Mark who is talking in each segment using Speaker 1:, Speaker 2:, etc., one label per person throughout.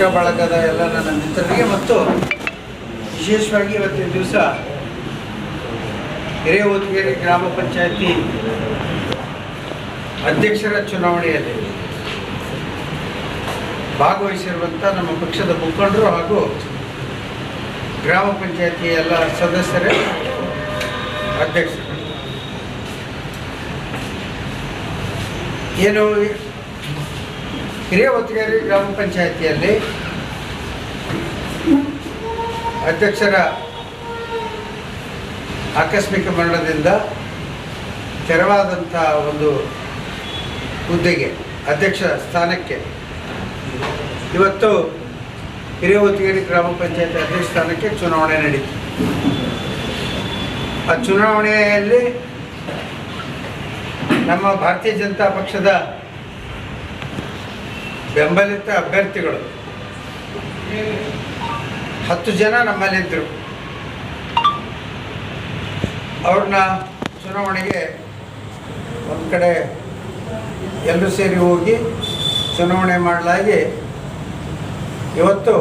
Speaker 1: ಪತ್ರಿಕಾ ಬಳಗದ ಎಲ್ಲ ನನ್ನ ಮಿತ್ರರಿಗೆ ಮತ್ತು ವಿಶೇಷವಾಗಿ ಇವತ್ತಿನ ದಿವಸ ಹಿರೇವತಿಗೆರೆ ಗ್ರಾಮ ಪಂಚಾಯತಿ ಅಧ್ಯಕ್ಷರ ಚುನಾವಣೆಯಲ್ಲಿ ಭಾಗವಹಿಸಿರುವಂಥ ನಮ್ಮ ಪಕ್ಷದ ಮುಖಂಡರು ಹಾಗೂ ಗ್ರಾಮ ಪಂಚಾಯತಿ ಎಲ್ಲ ಸದಸ್ಯರೇ, ಅಧ್ಯಕ್ಷರು. ಏನು ಹಿರಿಯ ಗ್ರಾಮ ಪಂಚಾಯತಿಯಲ್ಲಿ ಅಧ್ಯಕ್ಷರ ಆಕಸ್ಮಿಕ ಮರಣದಿಂದ ತೆರವಾದಂಥ ಒಂದು ಹುದ್ದೆಗೆ, ಅಧ್ಯಕ್ಷ ಸ್ಥಾನಕ್ಕೆ ಇವತ್ತು ಹಿರಿಯ ಗ್ರಾಮ ಪಂಚಾಯತ್ ಅಧ್ಯಕ್ಷ ಸ್ಥಾನಕ್ಕೆ ಚುನಾವಣೆ ನಡೀತು. ಆ ಚುನಾವಣೆಯಲ್ಲಿ ನಮ್ಮ ಭಾರತೀಯ ಜನತಾ ಪಕ್ಷದ ಬೆಂಬಲಿತ ಅಭ್ಯರ್ಥಿಗಳು. ಹತ್ತು ಜನ ನಮ್ಮಲ್ಲಿದ್ದರು ಅವ್ರನ್ನ ಚುನಾವಣೆಗೆ ಒಂದು ಕಡೆ ಎಲ್ಲರೂ ಸೇರಿ ಹೋಗಿ ಚುನಾವಣೆ ಮಾಡಲಾಗಿ ಇವತ್ತು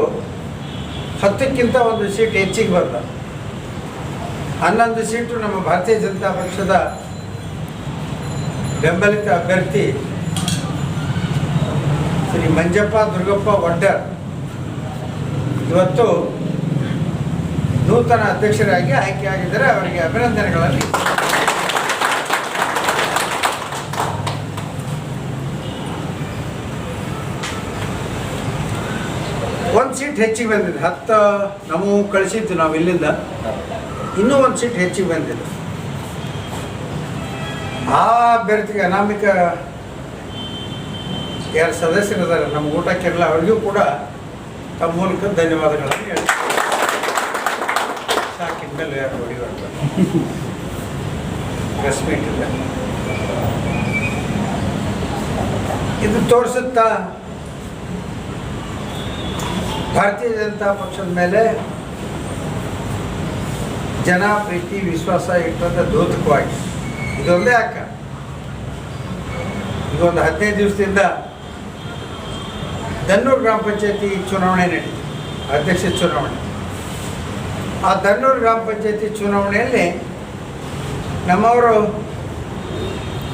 Speaker 1: ಹತ್ತಕ್ಕಿಂತ ಒಂದು ಸೀಟ್ ಹೆಚ್ಚಿಗೆ ಬಂದ. ಹನ್ನೊಂದು ಸೀಟು ನಮ್ಮ ಭಾರತೀಯ ಜನತಾ ಪಕ್ಷದ ಬೆಂಬಲಿತ ಅಭ್ಯರ್ಥಿ ಶ್ರೀ ಮಂಜಪ್ಪ ದುರ್ಗಪ್ಪ ಒಡ್ಡರ್ ಇವತ್ತು ನೂತನ ಅಧ್ಯಕ್ಷರಾಗಿ ಆಯ್ಕೆಯಾಗಿದ್ದರೆ. ಅವರಿಗೆ ಅಭಿನಂದನೆಗಳಲ್ಲಿ ಒಂದು ಸೀಟ್ ಹೆಚ್ಚಿಗೆ ಬಂದಿದೆ. ಹತ್ತು ನಾವು ಕಳಿಸಿದ್ದು ನಾವು ಇಲ್ಲಿಂದ. ಇನ್ನೂ ಒಂದು ಸೀಟ್ ಹೆಚ್ಚಿಗೆ ಬಂದಿದೆ. ಆ ಅಭ್ಯರ್ಥಿಗೆ ಅನಾಮಿಕ ಯಾರು ಸದಸ್ಯರಿದ್ದಾರೆ. ನಮ್ಮ ಊಟಕ್ಕೆಲ್ಲ ಅವರಿಗೂ ಕೂಡ ತಮ್ಮ ಮೂಲಕ ಧನ್ಯವಾದಗಳನ್ನು ಹೇಳಿ. ಸಾಕಿದ ಮೇಲೆ ಯಾರು ಹೊಡಿಬಾರ್ದು? ರೆಸ್ಪೆಕ್ಟ್ ಇದೆ ಇದು ತೋರಿಸುತ್ತಾ? ಭಾರತೀಯ ಜನತಾ ಪಕ್ಷದ ಮೇಲೆ ಜನ, ಪ್ರೀತಿ, ವಿಶ್ವಾಸ ಇಟ್ಟಂಥ ದೋತಕವಾಗಿ. ಇದೊಂದೇ ಅಕ್ಕ ಇದೊಂದು ಹದಿನೈದು ದಿವಸದಿಂದ ದನ್ನೂರು ಗ್ರಾಮ ಪಂಚಾಯತಿ ಚುನಾವಣೆ ನಡೀತು, ಅಧ್ಯಕ್ಷ ಚುನಾವಣೆ. ಆ ಧನ್ನೂರು ಗ್ರಾಮ ಪಂಚಾಯತಿ ಚುನಾವಣೆಯಲ್ಲಿ ನಮ್ಮವರು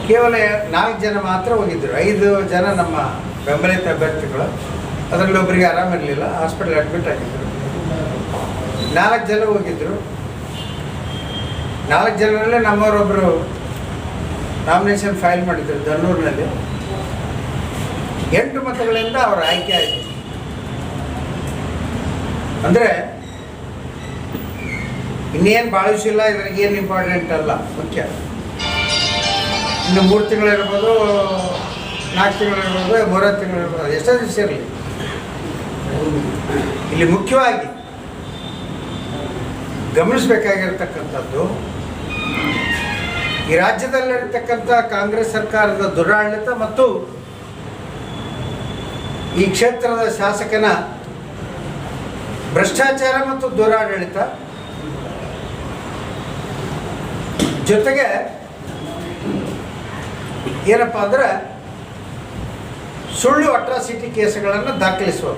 Speaker 1: ಕೇವಲ ನಾಲ್ಕು ಜನ ಮಾತ್ರ ಹೋಗಿದ್ದರು. ಐದು ಜನ ನಮ್ಮ ಬೆಂಬಲಿತ ಅಭ್ಯರ್ಥಿಗಳು. ಅದರಲ್ಲಿ ಒಬ್ಬರಿಗೆ ಆರಾಮಿರಲಿಲ್ಲ ಹಾಸ್ಪಿಟಲ್ ಅಡ್ಮಿಟ್ ಆಗಿದ್ದರು. ನಾಲ್ಕು ಜನ ಹೋಗಿದ್ದರು. ನಾಲ್ಕು ಜನರಲ್ಲೇ ನಮ್ಮವರೊಬ್ಬರು ನಾಮಿನೇಷನ್ ಫೈಲ್ ಮಾಡಿದ್ರು ದನ್ನೂರಿನಲ್ಲಿ. ಎಂಟು ಮತಗಳಿಂದ ಅವರ ಆಯ್ಕೆ ಆಯಿತು. ಅಂದರೆ, ಇನ್ನೇನು ಬಾಳಿಸಿಲ್ಲ ಇದ್ರಾಗ ಏನು ಇಂಪಾರ್ಟೆಂಟ್ ಅಲ್ಲ, ಮುಖ್ಯ. ಇನ್ನು ಮೂರು ತಿಂಗಳಿರ್ಬೋದು ನಾಲ್ಕು ತಿಂಗಳಿರ್ಬೋದು ತಿಂಗಳು ತಿಂಗಳಿರ್ಬೋದು ಎಷ್ಟೋ ದಿವಸ ಇರಲಿ. ಇಲ್ಲಿ ಮುಖ್ಯವಾಗಿ ಗಮನಿಸಬೇಕಾಗಿರ್ತಕ್ಕಂಥದ್ದು, ಈ ರಾಜ್ಯದಲ್ಲಿರತಕ್ಕಂಥ ಕಾಂಗ್ರೆಸ್ ಸರ್ಕಾರದ ದುರಾಡಳಿತ ಮತ್ತು ಈ ಕ್ಷೇತ್ರದ ಶಾಸಕನ ಭ್ರಷ್ಟಾಚಾರ ಮತ್ತು ದುರಾಡಳಿತ ಜೊತೆಗೆ ಏನಪ್ಪ ಅಂದ್ರೆ ಸುಳ್ಳು ಅಟ್ರಾಸಿಟಿ ಕೇಸ್ಗಳನ್ನು ದಾಖಲಿಸುವ.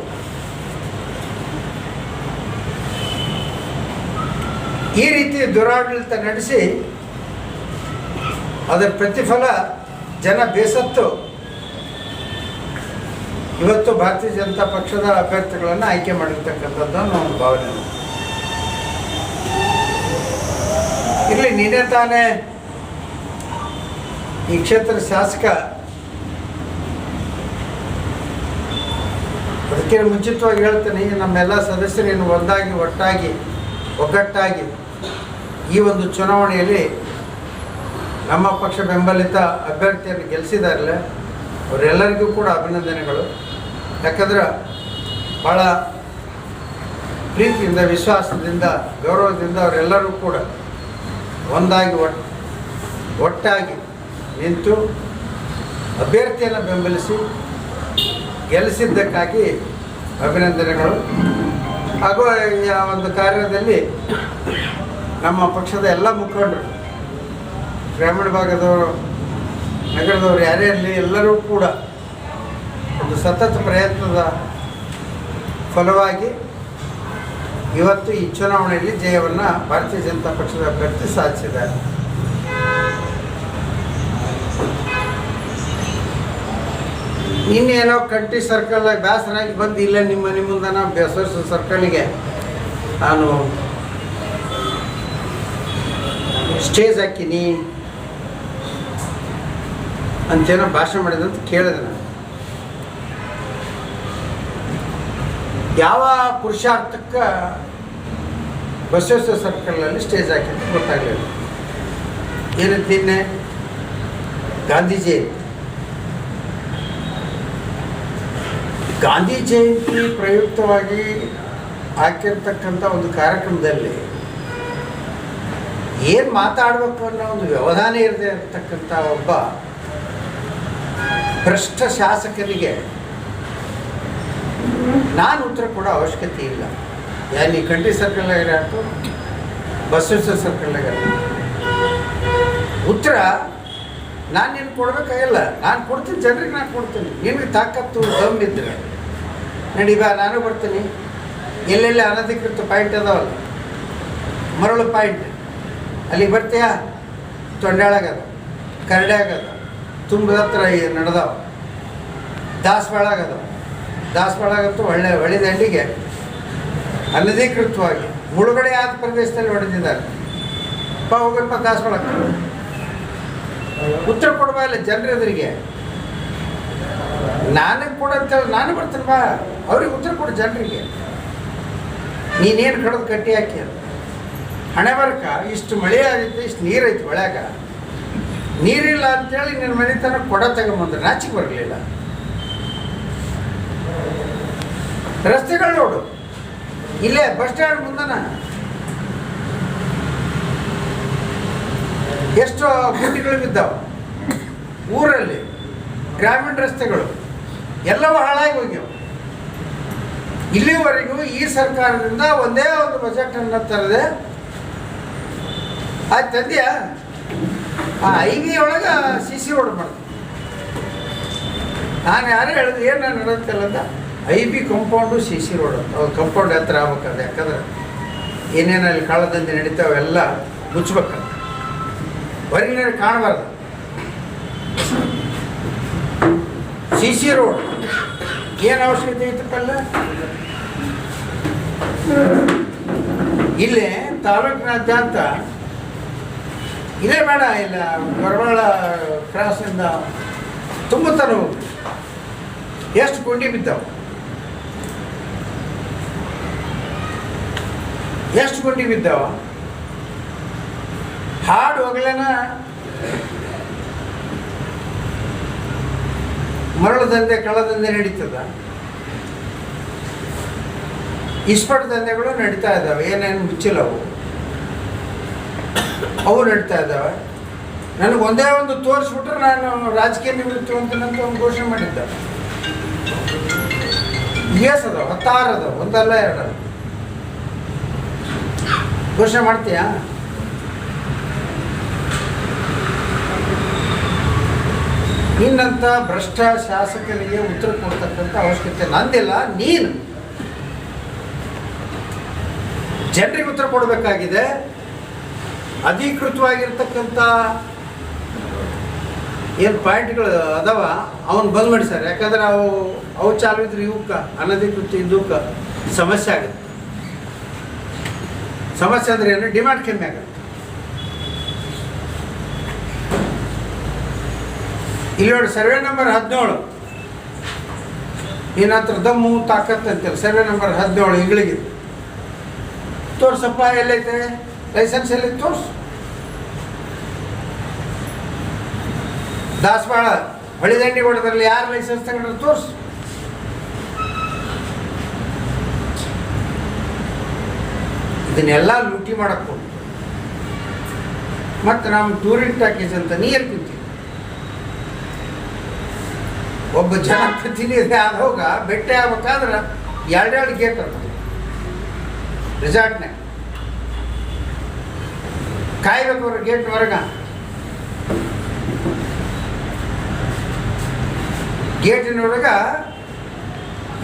Speaker 1: ಈ ರೀತಿ ದುರಾಡಳಿತ ನಡೆಸಿ ಅದರ ಪ್ರತಿಫಲ ಜನ ಬೇಸತ್ತು ಇವತ್ತು ಭಾರತೀಯ ಜನತಾ ಪಕ್ಷದ ಅಭ್ಯರ್ಥಿಗಳನ್ನು ಆಯ್ಕೆ ಮಾಡಿರ್ತಕ್ಕಂಥದ್ದು ಒಂದು ಭಾವನೆ. ಇಲ್ಲಿ ನಿನ್ನೆ ತಾನೇ ಈ ಕ್ಷೇತ್ರ ಶಾಸಕ. ಅದಕ್ಕೆ ಮುಂಚಿತವಾಗಿ ಹೇಳ್ತೇನೆ ನಮ್ಮೆಲ್ಲ ಸದಸ್ಯರೇನು ಒಂದಾಗಿ, ಒಟ್ಟಾಗಿ, ಒಗ್ಗಟ್ಟಾಗಿ ಈ ಒಂದು ಚುನಾವಣೆಯಲ್ಲಿ ನಮ್ಮ ಪಕ್ಷ ಬೆಂಬಲಿತ ಅಭ್ಯರ್ಥಿಯನ್ನು ಗೆಲ್ಲಿಸಿದಾರಲ್ಲ ಅವರೆಲ್ಲರಿಗೂ ಕೂಡ ಅಭಿನಂದನೆಗಳು. ಯಾಕಂದ್ರೆ ಭಾಳ ಪ್ರೀತಿಯಿಂದ, ವಿಶ್ವಾಸದಿಂದ, ಗೌರವದಿಂದ ಅವರೆಲ್ಲರೂ ಕೂಡ ಒಂದಾಗಿ ಒಟ್, ಒಟ್ಟಾಗಿ ನಿಂತು ಅಭ್ಯರ್ಥಿಯನ್ನು ಬೆಂಬಲಿಸಿ ಗೆಲ್ಲಿಸಿದ್ದಕ್ಕಾಗಿ ಅಭಿನಂದನೆಗಳು. ಹಾಗೂ ಈ ಒಂದು ಕಾರ್ಯದಲ್ಲಿ ನಮ್ಮ ಪಕ್ಷದ ಎಲ್ಲ ಮುಖಂಡರು, ಗ್ರಾಮೀಣ ಭಾಗದವರು, ನಗರದವರು ಯಾರೇ ಇರಲಿ, ಎಲ್ಲರೂ ಕೂಡ ಒಂದು ಸತತ ಪ್ರಯತ್ನದ ಫಲವಾಗಿ ಇವತ್ತು ಈ ಚುನಾವಣೆಯಲ್ಲಿ ಜಯವನ್ನು ಭಾರತೀಯ ಜನತಾ ಪಕ್ಷದ ಅಭ್ಯರ್ಥಿ ಸಾಧಿಸಿದ್ದಾರೆ. ಇನ್ನೇನೋ ಕಟ್ಟಿ ಸರ್ಕಲ್ ಬೇಸರಾಗಿ ಬಂದು ಇಲ್ಲ, ನಿಮ್ಮ ಮನೆ ನಾವು ಬೆಸರ್ಸ ಸರ್ಕಲ್ಗೆ ನಾನು ಸ್ಟೇಜ್ ಹಾಕಿನಿ ಅಂತೇನೋ ಭಾಷಣ ಮಾಡಿದಂತ ಕೇಳಿದೆ ನಾನು. ಯಾವ ಪುರುಷಾರ್ಥಕ್ಕೆ ಬಸವೇಶ್ವರ ಸರ್ಕಲಲ್ಲಿ ಸ್ಟೇಜ್ ಹಾಕಿದ್ದು ಗೊತ್ತಾಗಲಿಲ್ಲ. ಏನಂತೀನಿ ಗಾಂಧಿ ಜಯಂತಿ ಗಾಂಧಿ ಜಯಂತಿ ಪ್ರಯುಕ್ತವಾಗಿ ಹಾಕಿರ್ತಕ್ಕಂಥ ಒಂದು ಕಾರ್ಯಕ್ರಮದಲ್ಲಿ ಏನು ಮಾತಾಡಬೇಕು ಅನ್ನೋ ಒಂದು ವ್ಯವಧಾನ ಇರದೇ ಇರತಕ್ಕಂಥ ಒಬ್ಬ ಭ್ರಷ್ಟ ಶಾಸಕನಿಗೆ ನಾನು ಉತ್ತರ ಕೊಡೋ ಅವಶ್ಯಕತೆ ಇಲ್ಲ. ಯಾರು ನೀ ಸರ್ಕಲ್ ಆಗಿರ ಆಯ್ತು ಬಸವೇಶ್ವರ ಸರ್ಕಲ್ನಾಗ ಉತ್ತರ, ನಾನು ನಿನ್ಗೆ ಕೊಡ್ಬೇಕಾಗಿಲ್ಲ. ನಾನು ಕೊಡ್ತೀನಿ, ಜನರಿಗೆ ನಾನು ಕೊಡ್ತೀನಿ. ನಿನಗೆ ತಾಕತ್ತು ದಮ್ಮಿದ್ರೆ ನಡಿ ಬಾ, ನಾನು ಬರ್ತೀನಿ. ಎಲ್ಲೆಲ್ಲಿ ಅನಧಿಕೃತ ಪಾಯಿಂಟ್ ಅದಾವಲ್ಲ? ಮರಳು ಪಾಯಿಂಟ್ ಅಲ್ಲಿಗೆ ಬರ್ತೀಯಾ? ತೊಂಡಾಳಾಗದ, ಕರಡ್ಯಾಗದ, ತುಂಬದ ಹತ್ರ ನಡೆದಾವ. ದಾಸವಾಳ ಆಗದ ದಾಸವಾಳ ಆಗತ್ತು ಒಳ್ಳೆ ಹೊಳೆ ದಂಡಿಗೆ ಅನಧಿಕೃತವಾಗಿ ಮುಳುಗಡೆ ಆದ ಪ್ರದೇಶದಲ್ಲಿ ಹೊಡೆದಿದ್ದಾರೆ. ಅಪ್ಪ ಹೋಗಪ್ಪ ದಾಸವಾಳಕ್ಕೆ. ಉತ್ತರ ಕೊಡುವ ಇಲ್ಲ ಜನರ ಎದುರಿಗೆ. ನಾನೇ ಕೊಡಂತೇಳಿ ನಾನು ಬರ್ತೀನಿ, ಬಾ. ಅವ್ರಿಗೆ ಉತ್ತರ ಕೊಡು ಜನರಿಗೆ. ನೀನೇನು ಕಡದು ಕಟ್ಟಿ ಹಾಕಿ. ಹಣೆ ಬರಕ, ಇಷ್ಟು ಮಳೆ ಆಗೈತೆ ಇಷ್ಟು ನೀರು ಐತಿ ಒಳ್ಯಾಗ ನೀರಿಲ್ಲ ಅಂತೇಳಿ ನಿನ್ನ ಮನೆ ತನಕ ಕೊಡ ತಗೊಂಬಂದ್ರೆ ನಾಚಿಕೆ ಬರಲಿಲ್ಲ. ರಸ್ತೆಗಳು ನೋಡು. ಇಲ್ಲೇ ಬಸ್ ಸ್ಟ್ಯಾಂಡ್ ಮುಂದನ. ಎಷ್ಟು ಗುಂಡಿಗಳು ಬಿದ್ದಾವ. ಊರಲ್ಲಿ ಗ್ರಾಮೀಣ ರಸ್ತೆಗಳು ಎಲ್ಲವೂ ಹಾಳಾಗಿ ಹೋಗ್ಯಾವ. ಇಲ್ಲಿವರೆಗೂ ಈ ಸರ್ಕಾರದಿಂದ ಒಂದೇ ಒಂದು ಬಜೆಟ್ ಅನ್ನು ತರದೆ ಆಯ್ತು ತಂದೆಯ ಆ ಐ ವಿ ಒಳಗೆ ಸಿ ಸಿ ರೋಡ್ ಮಾಡ್ತೀನಿ. ನಾನು ಯಾರೇ ಹೇಳಿದ್ರು ಏನು ನಾನು ನಡೆಯುತ್ತಿಲ್ಲ ಅಂತ? I B compound C C road ಅವ್ರು ಕಂಪೌಂಡ್ ಹತ್ರ ಆಗ್ಬೇಕಂದ್ರೆ ಯಾಕಂದ್ರೆ ಏನೇನು ಅಲ್ಲಿ ಕಾಳದಂಧೆ ನಡೀತಾವೆಲ್ಲ ಮುಚ್ಚಬೇಕು ಹೊರಗಿನ ಕಾಣಬಾರ್ದು. C C road. ಏನು ಅವಶ್ಯಕತೆ ಐತಪ್ಪಲ್ಲ ಇಲ್ಲೇ ತಾಲೂಕಿನಾದ್ಯಂತ ಇಲ್ಲೇ ಬೇಡ, ಇಲ್ಲ ಬರವಾಳ ಕ್ರಾಸಿಂದ ತುಂಬ ತರ ಎಷ್ಟು ಗುಂಡಿ ಬಿದ್ದಾವ? ಎಷ್ಟು ಗುಂಡಿ ಬಿದ್ದಾವ ಹಾಡು ಹೋಗ್ಲೇನ ಮರಳು ದಂಧೆ ಕಳ್ಳ ದಂಧೆ ನಡೀತದ. ಇಸ್ಪಟ್ ದಂಧೆಗಳು ನಡೀತಾ ಇದ್ದಾವೆ, ಏನೇನು ಮುಚ್ಚಿಲ್ಲ ಅವು. ಅವು ನಡೀತಾ ಇದ್ದಾವೆ. ನನಗೆ ಒಂದೇ ಒಂದು ತೋರಿಸ್ಬಿಟ್ರೆ ನಾನು ರಾಜಕೀಯ ನಿವೃತ್ತಿ ಅಂತ ಒಂದು ಘೋಷಣೆ ಮಾಡಿದ್ದೆ. ಎಸ್ ಅದಾವ, ಹತ್ತಾರು ಅದಾವ, ಒಂದಲ್ಲ ಎರಡಲ್ಲ. ಘೋಷಣೆ ಮಾಡ್ತೀಯಾ? ನಿನ್ನಂಥ ಭ್ರಷ್ಟ ಶಾಸಕರಿಗೆ ಉತ್ತರ ಕೊಡ್ತಕ್ಕಂಥ ಅವಶ್ಯಕತೆ ನಂದಿಲ್ಲ ನೀನು. ಜನರಿಗೆ ಉತ್ತರ ಕೊಡಬೇಕಾಗಿದೆ. ಅಧಿಕೃತವಾಗಿರ್ತಕ್ಕಂಥ ಏನು ಪಾಯಿಂಟ್ಗಳು ಅದಾವ? ಅವನು ಬಂದ್ ಸರ್. ಯಾಕಂದ್ರೆ ಅವು ಅವು ಚಾಲು ಇದ್ರೆ ಇವಕ್ಕೆ ಅನಧಿಕೃತ ಇದಕ್ಕೆ ಸಮಸ್ಯೆ ಆಗುತ್ತೆ. ಸಮಸ್ಯೆ ಅಂದ್ರೆ ಏನು? ಡಿಮ್ಯಾಂಡ್ ಕಮ್ಮಿ ಆಗುತ್ತೆ. ಇಲ್ಲಿ ನೋಡಿ ಸರ್ವೆ ನಂಬರ್ ಹದಿನೇಳು. ಏನತ್ರ ದಮ್ಮು ತಾಕತ್ ಅಂತೇಳಿ ಸರ್ವೆ ನಂಬರ್ ಹದಿನೇಳು ಇಂಗ್ಳಿಗೆ ತೋರ್ಸಪ್ಪ, ಎಲ್ಲೈತೆ? ಲೈಸೆನ್ಸ್ ಎಲ್ಲಿ ತೋರ್ಸು. ದಾಸವಾಳ, ಹೊಳಿದಂಡಿ ಹೊಡೆದ್ರಲ್ಲಿ ಯಾರು ಲೈಸೆನ್ಸ್ ತಗೊಂಡ್ರೆ? ತೋರ್ಸು. ಇದನ್ನೆಲ್ಲ ಲೂಟಿ ಮಾಡಕ್ಕೆ ಹೋಗಿ ಮತ್ತು ನಾವು ಟೂರಿಸ್ಟ್ ಪ್ಯಾಕೇಜ್ ಅಂತ ನೀರು ತಿಂತೀವಿ ಒಬ್ಬ ಜನಪ್ರತಿನಿಧಿ ಹೋಗ ಬೆಟ್ಟೆ ಆಗ್ಬೇಕಾದ್ರೆ ಎರಡೆರಡು ಗೇಟ್ ಅಂತ ರೆಸಾರ್ಟ್ನಾಗ ಕಾಯ್ಬೇಕು ಅವ್ರ ಗೇಟ್ ಹೊರಗ. ಗೇಟಿನೊಳಗ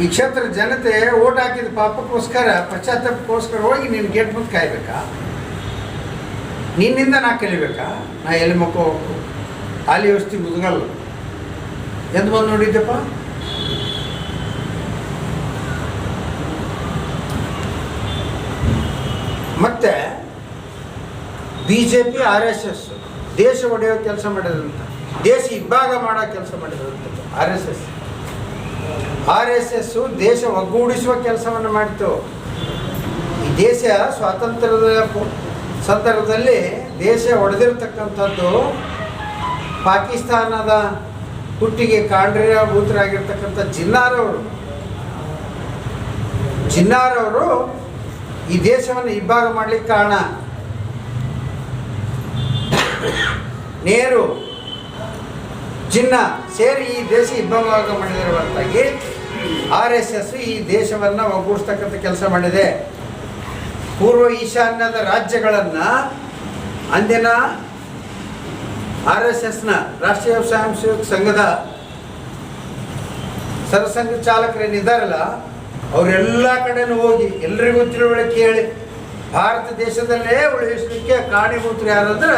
Speaker 1: ಈ ಕ್ಷೇತ್ರ ಜನತೆ ಓಟ್ ಹಾಕಿದ ಪಾಪಕ್ಕೋಸ್ಕರ, ಪಶ್ಚಾತ್ತಾಪಕ್ಕೋಸ್ಕರ ಹೋಗಿ ನೀನು ಗೇಟ್ ಮುಂದೆ ಕಾಯ್ಬೇಕಾ? ನಿನ್ನಿಂದ ನಾ ಕಲಿಬೇಕಾ? ನಾ ಎಲ್ಲಿ ಮಕ್ಕೋ ಅಲ್ಲಿ ವ್ಯವಸ್ಥೆ ಮುದುಗಲ್ಲ. ಎಂದು ಬಂದು ನೋಡಿದ್ದೆಪ್ಪ ಮತ್ತೆ B J P R S S ದೇಶ ಒಡೆಯೋ ಕೆಲಸ ಮಾಡಿದಂತ, ದೇಶ ಇಬ್ಬಾಗ ಮಾಡೋ ಕೆಲಸ ಮಾಡಿದಂತ, R S S. R S S ದೇಶ ಒಗ್ಗೂಡಿಸುವ ಕೆಲಸವನ್ನು ಮಾಡಿತು. ಈ ದೇಶ ಸ್ವಾತಂತ್ರ್ಯದ ಸಂದರ್ಭದಲ್ಲಿ ದೇಶ ಒಡೆದಿರ್ತಕ್ಕಂಥದ್ದು ಪಾಕಿಸ್ತಾನದ ಹುಟ್ಟಿಗೆ ಕಾರಣಭೂತರಾಗಿರ್ತಕ್ಕಂಥ ಜಿನ್ನಾರವರು ಜಿನ್ನಾರವರು ಈ ದೇಶವನ್ನು ಇಬ್ಬಾಗ ಮಾಡಲಿಕ್ಕೆ ಕಾರಣ. ನೇರು ಜಿನ್ನ ಸೇರಿ ಈ ದೇಶ ಇಬ್ಬಾಗ ಮಾಡಿದರ ಹೊರತಾಗಿ ಆರ್ ಎಸ್ ಎಸ್ ಈ ದೇಶವನ್ನು ಒಗ್ಗೂಡಿಸ್ತಕ್ಕಂಥ ಕೆಲಸ ಮಾಡಿದೆ. ಪೂರ್ವ ಈಶಾನ್ಯದ ರಾಜ್ಯಗಳನ್ನು ಅಂದಿನ ಆರ್ ಎಸ್ ಎಸ್ನ ರಾಷ್ಟ್ರೀಯ ಸ್ವಯಂ ಸೇವಕ ಸಂಘದ ಸರಸಂಘ ಚಾಲಕರೇನಿದ್ದಾರಲ್ಲ ಅವರೆಲ್ಲ ಕಡೆನೂ ಹೋಗಿ ಎಲ್ರಿಗೂ ತಿಳುವಳಿಕೆ ಹೇಳಿ ಭಾರತ ದೇಶದಲ್ಲೇ ಉಳಿಸಲಿಕ್ಕೆ ಕಾರಣೀಭೂತರು ಯಾರಂದ್ರೆ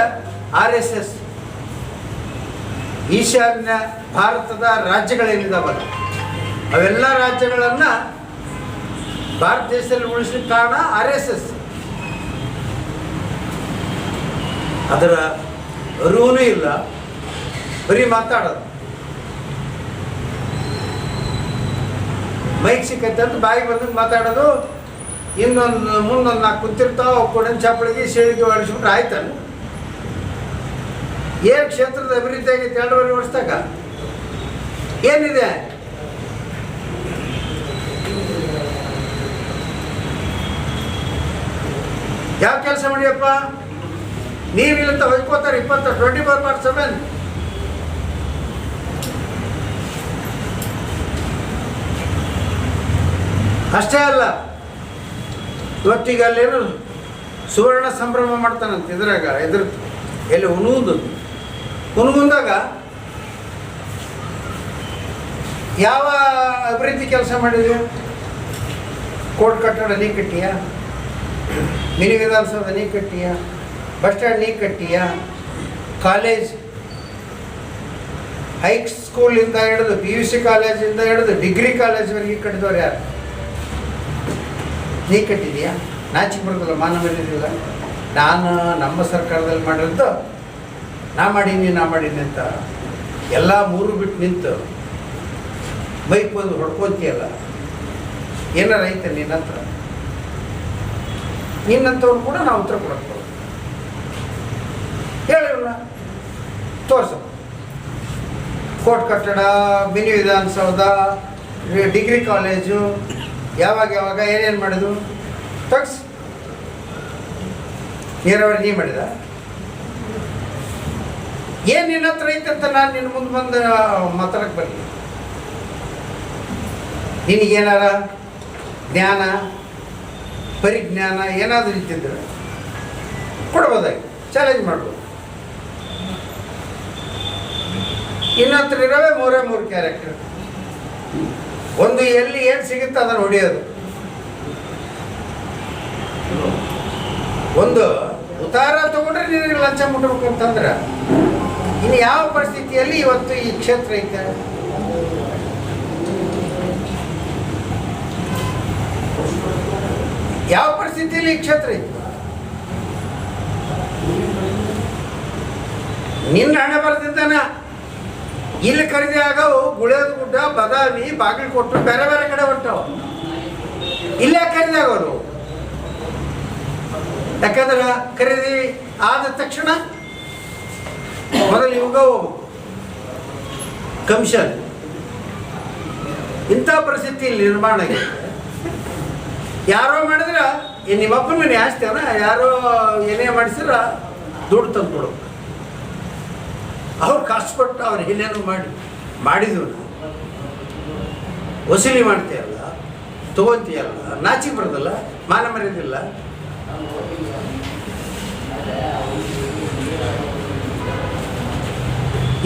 Speaker 1: ಆರ್ ಎಸ್ ಎಸ್. ಈಶಾನ್ಯ ಭಾರತದ ರಾಜ್ಯಗಳೇನಿದ್ದಾವಲ್ಲ ಅವೆಲ್ಲ ರಾಜ್ಯಗಳನ್ನು ಭಾರತ ದೇಶದಲ್ಲಿ ಉಳಿಸಲಿಕ್ಕೆ ಕಾರಣ ಆರ್ ಎಸ್ ಎಸ್. ಅದರ ಅರಿವು ಇಲ್ಲ, ಬರೀ ಮಾತಾಡೋದು. ಮೈಕ್ ಸಿಕ್ಕೈತೆ ಅಂತ ಬಾಯಿಗೆ ಬಂದಂಗೆ ಮಾತಾಡೋದು, ಇನ್ನೊಂದು, ಮುಂದೊಂದು ನಾಲ್ಕು ಕೂತಿರ್ತಾವ ಕೊಡನ್ ಚಾಪಳಿಗೆ ಶೇಳಿಗೆ ಹೊಡಿಸ್ಬಿಟ್ರೆ ಆಯ್ತಲ್ಲ. ಏನು ಕ್ಷೇತ್ರದ ಅಭಿವೃದ್ಧಿ ಆಗೈತೆ ಎರಡೂವರೆ ವರ್ಷದಾಗ? ಏನಿದೆ? ಯಾವ ಕೆಲಸ ಮಾಡಿಯಪ್ಪ? ನೀವಿಲ್ಲಂತ ಹೊಯ್ಕೋತಾರೆ ಇಪ್ಪತ್ತ ಟ್ವೆಂಟಿ ಫೋರ್ ಬಾರ್ ಸೆವೆನ್ ಅಷ್ಟೇ ಅಲ್ಲ, ಇವತ್ತೀಗ ಅಲ್ಲೇನು ಸುವರ್ಣ ಸಂಭ್ರಮ ಮಾಡ್ತಾನಂತ ಇದ್ರಾಗ, ಎದುರು, ಎಲ್ಲಿ ಹುಣುವುದು ಹುಣಗುಂದಾಗ ಯಾವ ಅಭಿವೃದ್ಧಿ ಕೆಲಸ ಮಾಡಿದ್ರು? ಕೋರ್ಟ್ ಕಟ್ಟಡ ನೀ ಕಟ್ಟಿಯ? ಮಿನಿ ವಿಧಾನಸೌಧ ನೀ ಕಟ್ಟಿಯ? ಬಸ್ ಸ್ಟ್ಯಾಂಡ್ ನೀ ಕಟ್ಟಿಯ? ಕಾಲೇಜ್ ಹೈ ಸ್ಕೂಲಿಂದ ಹಿಡಿದು ಪಿ ಯು ಸಿ ಕಾಲೇಜಿಂದ ಹಿಡಿದು ಡಿಗ್ರಿ ಕಾಲೇಜ್ವರೆಗೆ ಕಟ್ಟಿದವ್ರು ಯಾರು? ನೀ ಕಟ್ಟಿದೀಯಾ? ನಾಚಿಕೆ ಬರೋದಿಲ್ಲ ನಾನು ನಮ್ಮ ಸರ್ಕಾರದಲ್ಲಿ ಮಾಡಿರೋದು ನಾ ಮಾಡೀನಿ ನಾ ಮಾಡೀನಿ ಅಂತ ಎಲ್ಲ ಮೂರು ಬಿಟ್ಟು ನಿಂತು ಬೈಕ್ ಬಂದು ಹೊಡ್ಕೊತೀಯಲ್ಲ? ಏನಾರ ಐತೆ ನಿನ್ನ ಹತ್ರ ನಿನ್ನಂಥವ್ರು ಕೂಡ ನಾವು ಉತ್ತರ ಕೊಡಕ್ಕೆ ಹೇಳಿರಲ್ಲ ತೋರ್ಸು. ಕೋರ್ಟ್ ಕಟ್ಟಡ, ಮಿನಿ ವಿಧಾನಸೌಧ, ಡಿಗ್ರಿ ಕಾಲೇಜು, ಯಾವಾಗ ಯಾವಾಗ ಏನೇನು ಮಾಡಿದ್ರು ತಗ್ಸ್ ನೀರಾವರಿ ನೀ ಮಾಡಿದ? ಏನು ನಿನ್ನ ಹತ್ರ ಅಂತ ನಾನು ನಿನ್ನ ಮುಂದೆ ಬಂದು ಮಾತಾಡಕ್ಕೆ ಬರಲಿ. ನಿನಗೇನಾರ ಜ್ಞಾನ, ಪರಿಜ್ಞಾನ ಏನಾದರೂ ಇದ್ದಿದ್ರೆ ಕೊಡ್ಬೋದಾಗಿ ಚಾಲೆಂಜ್ ಮಾಡ್ಬೋದು. ಇನ್ನ ಹತ್ರ ಇರೋವೇ ಮೂರೇ ಮೂರು ಕ್ಯಾರೆಕ್ಟರ್ ಒಂದು ಎಲ್ಲಿ ಏನು ಸಿಗುತ್ತೆ ಅದನ್ನು ಹೊಡೆಯೋದು. ಒಂದು ಉತ್ತಾರ ತಗೊಂಡ್ರೆ ನಿನಗೆ ಲಂಚ ಮುಟ್ಟಬೇಕು ಅಂತಂದ್ರೆ, ಇನ್ನು ಯಾವ ಪರಿಸ್ಥಿತಿಯಲ್ಲಿ ಇವತ್ತು ಈ ಕ್ಷೇತ್ರ ಐತೆ? ಯಾವ ಪರಿಸ್ಥಿತಿಯಲ್ಲಿ ಈ ಕ್ಷೇತ್ರ ಐತೆ? ನಿನ್ನ ಹಣ ಬರ್ತಿದ್ದಾನ ಇಲ್ಲಿ ಖರೀದಿ ಆಗವು, ಗುಳೇದ ಗುಡ್ಡ, ಬದಾಮಿ ಕೊಟ್ಟು ಬೇರೆ ಬೇರೆ ಕಡೆ ಹೊಂಟವು. ಇಲ್ಲೇ ಖರೀದಿ ಆಗೋದು. ಯಾಕಂದ್ರೆ ಖರೀದಿ ಆದ ತಕ್ಷಣ ಮೊದಲು ಹೋಗ್ಬೇಕು ಕಮಿಷನ್. ಇಂಥ ಪರಿಸ್ಥಿತಿ ಇಲ್ಲಿ ನಿರ್ಮಾಣ ಯಾರೋ ಮಾಡಿದ್ರೆ ನಿಮ್ಮಪ್ಪನ ಮೇಲೆ ಆಸ್ತಿ ಅಲ್ಲ, ಯಾರೋ ಏನೇ ಮಾಡಿಸಿದ್ರ ದುಡ್ಡು ತಂದು ಕೊಡು. ಅವ್ರು ಕಷ್ಟಪಟ್ಟು ಅವ್ರು ಏನೇನು ಮಾಡಿ, ಮಾಡಿದ್ರು. ವಸೂಲಿ ಮಾಡ್ತೀಯಲ್ಲ, ತಗೊಂತೀಯಲ್ಲ, ನಾಚಿಕೆ ಬರೋದಲ್ಲ ಮಾನ ಮರ್ಯಾದಿಲ್ಲ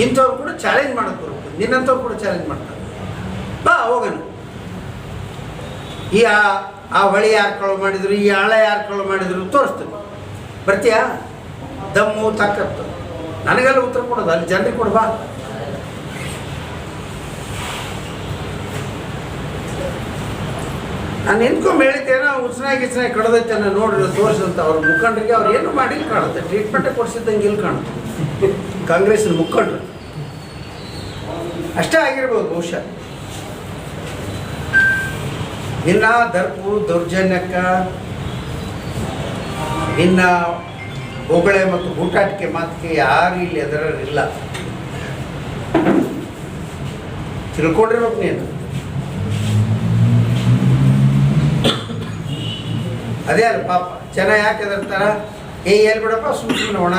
Speaker 1: ಇಂಥವ್ರು ಕೂಡ ಚಾಲೆಂಜ್ ಮಾಡಕ್ಕೆ ಬರ್ಬೇಕು ನಿನ್ನಂಥವ್ರು ಕೂಡ ಚಾಲೆಂಜ್ ಮಾಡ್ತಾರೆ. ಬಾ, ಹೋಗೋಣ. ಈ ಆ ಆ ಹೊಳಿ ಯಾರು ಕಳು ಮಾಡಿದ್ರು, ಈ ಆಳ ಯಾರು ಕಳು ಮಾಡಿದ್ರು ತೋರಿಸ್ತೀನಿ. ಬರ್ತೀಯಾ? ದಮ್ಮು, ತಾಕತ್ತು. ನನಗೆಲ್ಲ ಉತ್ತರ ಕೊಡೋದು. ಅಲ್ಲಿ ಜನರಿಗೆ ಕೊಡ್ಬಾ ನಾನು ನಿಂತ್ಕೊಂಡು ಹೇಳಿದ್ದೇನೋ ಉತ್ಸನಾಗಿ ಗಿಚ್ನಾಗಿ ಕಡ್ದೈತೆ ಅನ್ನೋ ನೋಡ್ರಿ ತೋರಿಸಂತ ಅವ್ರ ಮುಖಂಡರಿಗೆ ಅವ್ರು ಏನು ಮಾಡಿ ಕಾಣುತ್ತೆ. ಟ್ರೀಟ್ಮೆಂಟ್ ಕೊಡಿಸಿದ್ದಂಗೆ ಇಲ್ಲಿ ಕಾಣುತ್ತೆ. ಕಾಂಗ್ರೆಸ್ನ ಮುಖಂಡರು. ಅಷ್ಟೇ ಆಗಿರ್ಬೋದು ಬಹುಶಃ. ಇನ್ನ ದರ್ಪು ದೌರ್ಜನ್ಯಕ್ಕ, ಇನ್ನ ಹೊಗಳೆ ಮತ್ತು ಊಟಾಟಿಕೆ ಮಾತಿಗೆ ಯಾರು ಇಲ್ಲಿ ಇಲ್ಲ ತಿಳ್ಕೊಂಡಿರ್ಬೇಕು ನೀನು. ಅದೇ ಅಲ್ಲ ಪಾಪ, ಜನ ಯಾಕೆ ಎದರ್ತಾರ ಏ ಹೇಳ್ಬಿಡಪ್ಪ ಬಿಡಪ್ಪ ಸುಮ್ಮನೆ ಒಣ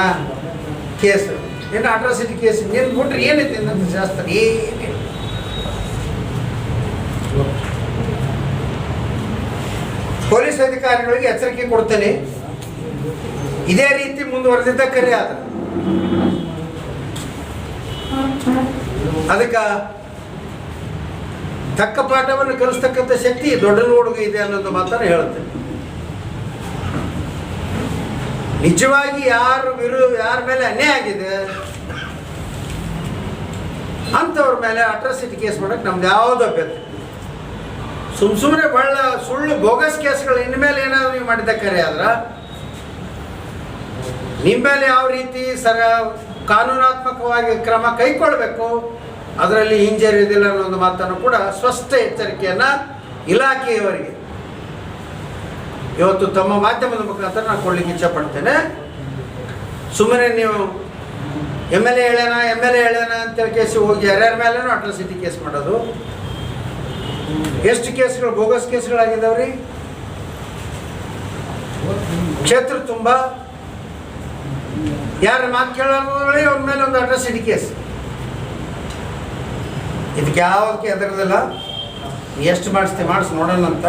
Speaker 1: ಕೇಸ್. ಏನು ಅಟ್ರಾಸಿಟಿ ಕೇಸ್? ಏನು ಬಿಟ್ರೆ ಏನೈತೆ ನನ್ನ ಶಾಸ್ತ್ರ ಏನೇ ಪೊಲೀಸ್ ಅಧಿಕಾರಿಗಳಿಗೆ ಎಚ್ಚರಿಕೆ ಕೊಡ್ತೇನೆ. ಇದೇ ರೀತಿ ಮುಂದುವರೆದಿದ್ದ ಕರೆ ಆದ. ಅದಕ್ಕೆ ತಕ್ಕ ಪಾಠವನ್ನು ಕಲಿಸ್ತಕ್ಕಂಥ ಶಕ್ತಿ ದೊಡ್ಡ ಹುಡುಗ ಇದೆ ಅನ್ನೋದು ಮಾತ್ರ ಹೇಳುತ್ತೇನೆ ನಿಜವಾಗಿ ಯಾರು ವಿರು ಯಾರ ಮೇಲೆ ಅನ್ಯಾಯ ಆಗಿದೆ? ಅಂಥವ್ರ ಮೇಲೆ ಅಟ್ರಾಸಿಟಿ ಕೇಸ್ ಮಾಡೋಕೆ ನಮ್ದು ಯಾವುದು ಅಭ್ಯರ್ಥಿ? ಸುಮ್ ಸುಮ್ಮನೆ ಬಹಳ ಸುಳ್ಳು ಬೋಗಸ್ ಕೇಸ್ಗಳು ಇನ್ಮೇಲೆ ಏನಾದ್ರು ನೀವು ಮಾಡಿದ ಕರೆ ಆದ್ರ? ನಿಮ್ಮ ಮೇಲೆ ಯಾವ ರೀತಿ ಸರ ಕಾನೂನಾತ್ಮಕವಾಗಿ ಕ್ರಮ ಕೈಕೊಳ್ಬೇಕು? ಅದರಲ್ಲಿ ಹಿಂಜರಿಯುವುದಿಲ್ಲ ಅನ್ನೋದು ಮಾತನ್ನು ಕೂಡ ಸ್ಪಷ್ಟ ಎಚ್ಚರಿಕೆಯನ್ನು ಇಲಾಖೆಯವರಿಗೆ ಇವತ್ತು ತಮ್ಮ ಮಾಧ್ಯಮದ ಮುಖಾಂತರ ನಾನು ಕೊಡ್ಲಿಕ್ಕೆ ಇಚ್ಛಪಡ್ತೇನೆ. ಸುಮ್ಮನೆ ನೀವು ಎಂ ಎಲ್ ಎ ಹೇಳ್ಯಾನ ಎಂ ಎಲ್ ಎ ಹೇಳ್ಯಾನ ಅಂತೇಳಿ ಕೇಸ್ ಹೋಗಿ ಯಾರ್ಯಾರ ಮೇಲೇನೂ ಅಟ್ರಾಸಿಟಿ ಕೇಸ್ ಮಾಡೋದು. ಎಷ್ಟು ಕೇಸ್ಗಳು, ಬೋಗಸ್ ಕೇಸ್ಗಳಾಗಿದ್ದಾವ್ರಿ ಕ್ಷೇತ್ರ ತುಂಬ. ಯಾರ ಮಾತು ಕೇಳಿ ಅವ್ರ ಮೇಲೆ ಒಂದು ಅಟ್ರಾಸಿಟಿ ಕೇಸ್ ಇದಕ್ಕೆ ಯಾವ ಕೇಂದ್ರದಲ್ಲ ಎಷ್ಟು ಮಾಡಿಸ್ತೀವಿ ಮಾಡಿಸಿ, ನೋಡೋಣ ಅಂತ.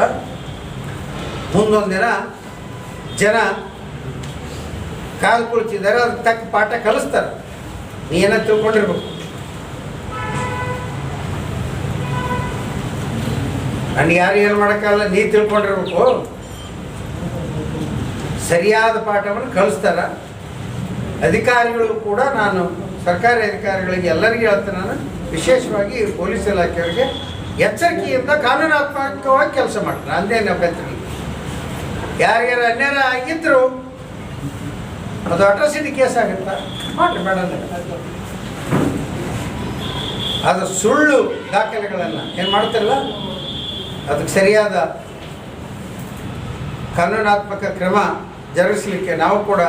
Speaker 1: ಮುಂದೊಂದು ದಿನ ಜನ ಕಾಲು ಕುಳಿತಿದ್ದಾರೆ ಅದಕ್ಕೆ ತಕ್ಕ ಪಾಠ ಕಲಿಸ್ತಾರೆ. ನೀ ಏನೋ ತಿಳ್ಕೊಂಡಿರ್ಬೇಕು. ನನಗೆ ಯಾರು ಏನು ಮಾಡೋಕ್ಕಲ್ಲ ನೀ ತಿಳ್ಕೊಂಡಿರ್ಬೇಕು. ಸರಿಯಾದ ಪಾಠವನ್ನು ಕಲಿಸ್ತಾರ. ಅಧಿಕಾರಿಗಳು ಕೂಡ ನಾನು ಸರ್ಕಾರಿ ಅಧಿಕಾರಿಗಳಿಗೆ ಎಲ್ಲರಿಗೂ ಹೇಳ್ತೇನೆ ನಾನು, ವಿಶೇಷವಾಗಿ ಪೊಲೀಸ್ ಇಲಾಖೆಯವರಿಗೆ ಎಚ್ಚರಿಕೆಯಿಂದ ಕಾನೂನಾತ್ಮಕವಾಗಿ ಕೆಲಸ ಮಾಡ್ತಾರೆ. ಅಂದೇನು ಅಭ್ಯಂತರ. ಯಾರ್ಯಾರು ಅನ್ಯಾಯ ಆಗಿದ್ರು ಅದು ಅಟ್ರಾಸಿಟಿ ಕೇಸ್ ಆಗುತ್ತೆ? ಮಾಡಿ ಮೇಡಮ್ ಅದು ಸುಳ್ಳು ದಾಖಲೆಗಳನ್ನು ಏನು ಮಾಡ್ತಾರಲ್ಲ? ಅದಕ್ಕೆ ಸರಿಯಾದ ಕಾನೂನಾತ್ಮಕ ಕ್ರಮ ಜರುಗಿಸಲಿಕ್ಕೆ ನಾವು ಕೂಡ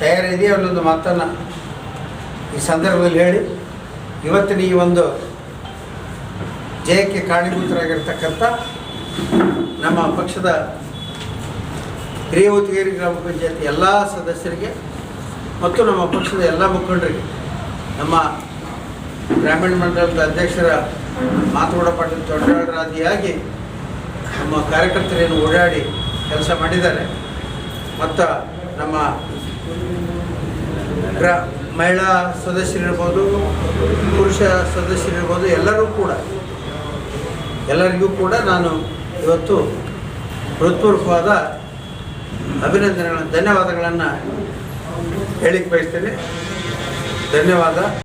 Speaker 1: ತಯಾರಿದೆಯೇ ಅನ್ನೋದು ಮಾತನ್ನು ಈ ಸಂದರ್ಭದಲ್ಲಿ ಹೇಳಿ. ಇವತ್ತಿನ ಈ ಒಂದು ಜಯಕ್ಕೆ ಕಾರಣೀಭೂತರಾಗಿರ್ತಕ್ಕಂಥ ನಮ್ಮ ಪಕ್ಷದ ಹಿರಿಯ ಹೊತ್ತಿಗೇರಿ ಗ್ರಾಮ ಪಂಚಾಯತ್ ಎಲ್ಲ ಸದಸ್ಯರಿಗೆ ಮತ್ತು ನಮ್ಮ ಪಕ್ಷದ ಎಲ್ಲ ಮುಖಂಡರಿಗೆ, ನಮ್ಮ ಗ್ರಾಮೀಣ ಮಂಡಲದ ಅಧ್ಯಕ್ಷರ ಮಾತುಗೌಡ ಪಾಟೀಲ್ ದೊಡ್ಡರಾದಿಯಾಗಿ ನಮ್ಮ ಕಾರ್ಯಕರ್ತರೇನು ಓಡಾಡಿ ಕೆಲಸ ಮಾಡಿದ್ದಾರೆ. ಮತ್ತು ನಮ್ಮ ಗ್ರಾ, ಮಹಿಳಾ ಸದಸ್ಯರಿರ್ಬೋದು, ಪುರುಷ ಸದಸ್ಯರಿರ್ಬೋದು, ಎಲ್ಲರೂ ಕೂಡ, ಎಲ್ಲರಿಗೂ ಕೂಡ ನಾನು ಇವತ್ತು ಹೃತ್ಪೂರ್ವಕವಾದ ಅಭಿನಂದನೆಗಳನ್ನು ಧನ್ಯವಾದಗಳನ್ನು ಹೇಳಿಕ್ಕೆ ಬಯಸ್ತೇನೆ. ಧನ್ಯವಾದ.